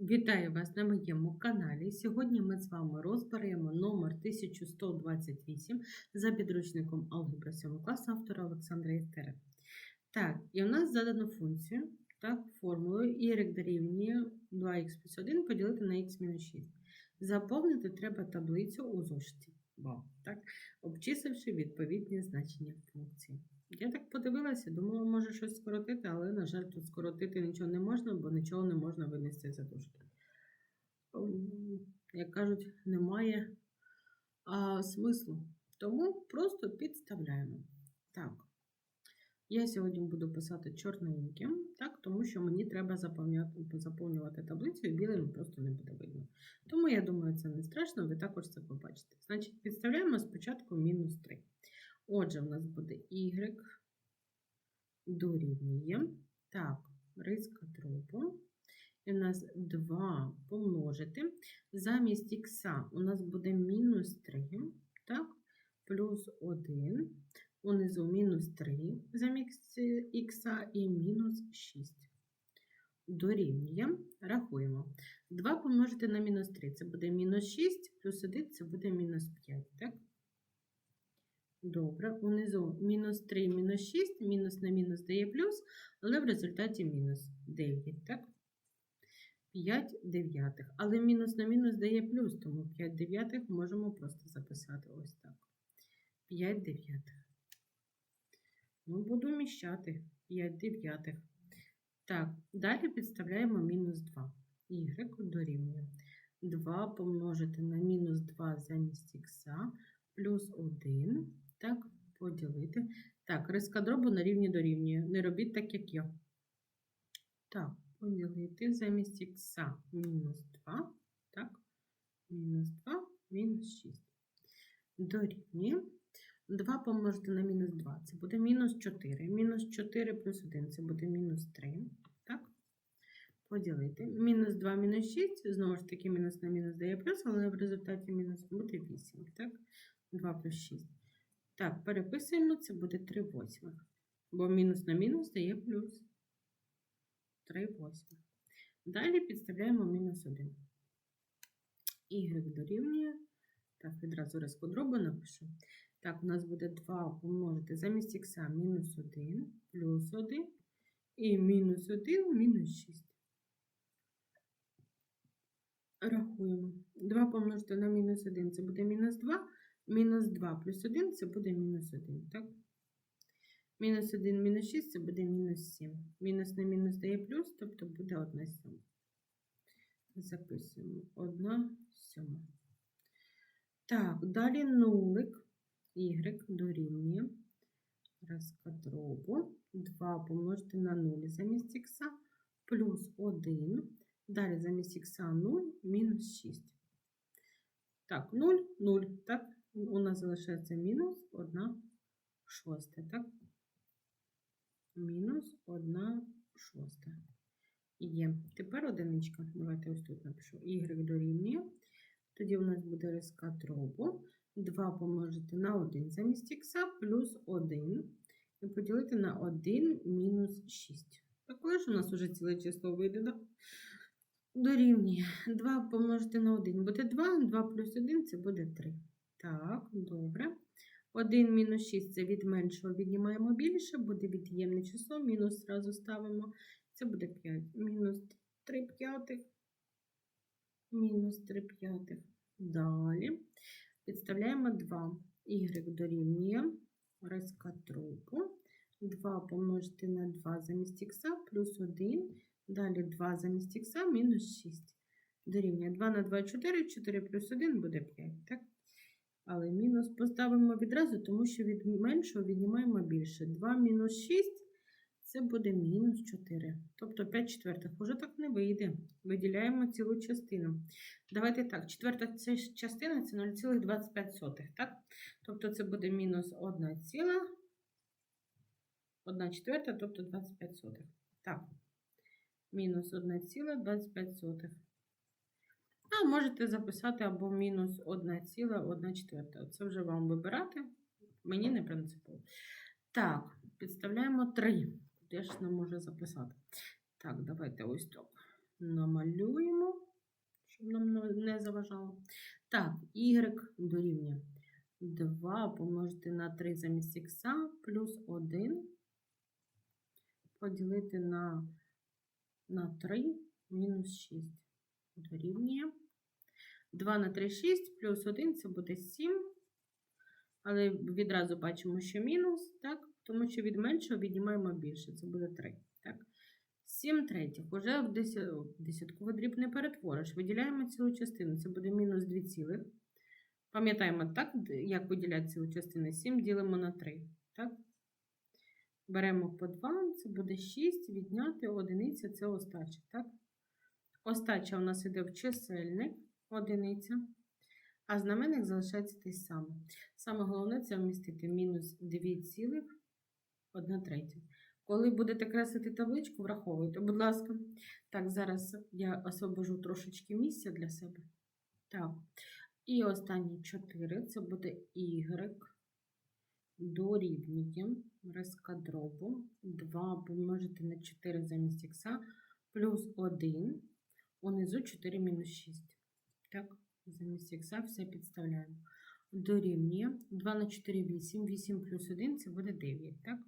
Вітаю вас на моєму каналі. Сьогодні ми з вами розберемо номер 1128 за підручником алгебра 7 класу автора Олександра Істера. Так, і у нас задано функцію, так, формулою y дорівнює 2х плюс 1 поділити на х мінус 6. Заповнити треба таблицю у зошиті. Так, обчисливши відповідні значення функції. Я так подивилася, думала, може щось скоротити, але, на жаль, тут скоротити нічого не можна, бо нічого не можна винести за дужки. Як кажуть, немає а, смислу. Тому просто підставляємо. Так. Я сьогодні буду писати чорненьким, так, тому що мені треба заповнювати таблицю, і білим просто не буде видно. Тому я думаю, це не страшно, ви також це побачите. Значить, підставляємо спочатку мінус 3. Отже, в нас буде y дорівнює. Так, риска дробу. І у нас 2 помножити. Замість х у нас буде мінус 3, так, плюс 1. Унизу мінус 3 замість х і мінус 6. Дорівнює. Рахуємо. 2 помножити на мінус 3 це буде мінус 6, плюс 1 це буде мінус 5. Так? Добре, унизу мінус 3, мінус 6, мінус на мінус дає плюс, але в результаті мінус 9, так? 5 дев'ятих. Але мінус на мінус дає плюс, тому 5 дев'ятих можемо просто записати ось так. 5 дев'ятих. Ну, буду вміщати 5 дев'ятих. Так, далі підставляємо мінус 2. Y дорівнює 2 помножити на мінус 2 замість х плюс 1. Так, поділити. Так, риска дробу на рівні дорівнює. Не робіть так, як я. Так, поділити замість х мінус 2. Так, мінус 2, мінус 6. Дорівнює. 2 помножити на мінус 2. Це буде мінус 4. Мінус 4 плюс 1 це буде мінус 3. Так? Поділити. Мінус 2, мінус 6. Знову ж таки, мінус на мінус дає плюс, але в результаті мінус буде 8. Так? 2 плюс 6. Так, переписуємо, це буде 3 восьмих. Бо мінус на мінус дає плюс. 3 восьмих. Далі підставляємо мінус 1. Y дорівнює. Так, відразу резку дробу напишу. Так, у нас буде 2 помножити замість х мінус 1, плюс 1 і мінус 1, мінус 6. Рахуємо. 2 помножити на мінус 1 це буде мінус 2. Мінус 2 плюс 1 це буде мінус 1. Так? Мінус 1, мінус 6 це буде мінус 7. Мінус на мінус дає плюс, тобто буде 1 сьома. Записуємо 1 сьома. Так, далі нулик y дорівнює разка дробу 2 помножити на 0 замість х плюс 1. Далі замість х 0 мінус 6. Так, 0, 0. Так, у нас залишається мінус 1 шоста. Так? Мінус 1 шоста. Є. Тепер одиничка. Давайте ось тут напишу. Y дорівнює. Тоді у нас буде риска дробу. 2 помножити на 1 замість х плюс 1. І поділити на 1 мінус 6. Такое ж у нас уже ціле число вийде, да? Дорівнює. 2 помножити на 1 буде 2, 2 плюс 1 це буде 3. Так, добре. 1 мінус 6 це від меншого віднімаємо більше, буде від'ємне число, мінус зразу ставимо. Це буде 5. Мінус 3 п'ятих. Мінус 3 п'ятих. Далі. Підставляємо 2. Y дорівнює риска трупу. 2 помножити на 2 замість х плюс 1. Далі 2 замість х мінус 6. Дорівнює 2 на 2 4, 4 плюс 1 буде 5. Так? Але мінус поставимо відразу, тому що від меншого віднімаємо більше. 2 мінус 6 це буде мінус 4. Тобто 5 четвертих. Уже так не вийде. Виділяємо цілу частину. Давайте так, четверта частина це 0,25. Так? Тобто це буде мінус 1 ціла. 1 четверта, тобто 25 сотих. Так. Мінус 1,25. Можете записати або мінус 1,1. Це вже вам вибирати. Мені не принципово. Так, підставляємо 3. Де ж нам може записати? Так, давайте ось так. намалюємо, щоб нам не заважало. Так, y дорівнює 2 помножити на 3 замість х плюс 1 поділити на, на 3 мінус 6 дорівнює. 2 на 3 6 плюс 1 це буде 7. Але відразу бачимо, що мінус, так? тому що від меншого віднімаємо більше, це буде 3. Так? 7 третіх. Уже в деся- десятковий дріб не перетвориш. Виділяємо цілу частину, це буде мінус 2 цілих. Пам'ятаємо, так, як виділяти цілу частину? 7 ділимо на 3. Так? Беремо по 2, це буде 6, відняти одиниця це остача. Так? Остача у нас іде в чисельник, одиниця, а знаменник залишається той самий. Саме головне це вмістити мінус 2,1 третя. Коли будете креслити табличку, враховуйте, будь ласка. Так, зараз я освобожу трошечки місця для себе. Так. І останні 4 це буде y дорівнює риска дробу 2 помножити на 4 замість х плюс 1 унизу 4 мінус 6. Так, замість х все підставляємо. Дорівнює 2 на 4 8, 8 плюс 1 це буде 9, так?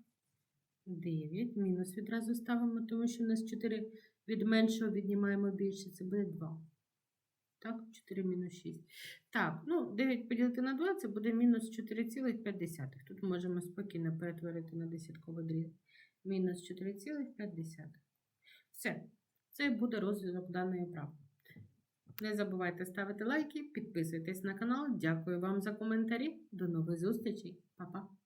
9. Мінус відразу ставимо, тому що у нас 4 від меншого віднімаємо більше, це буде 2. Так, 4 мінус 6. Так, ну 9 поділити на 2 це буде мінус 4,5. Тут можемо спокійно перетворити на десятковий дріб. Мінус 4,5. Все. Це буде розв'язок даної вправи. Не забувайте ставити лайки, підписуйтесь на канал. Дякую вам за коментарі. До нових зустрічей. Па-па.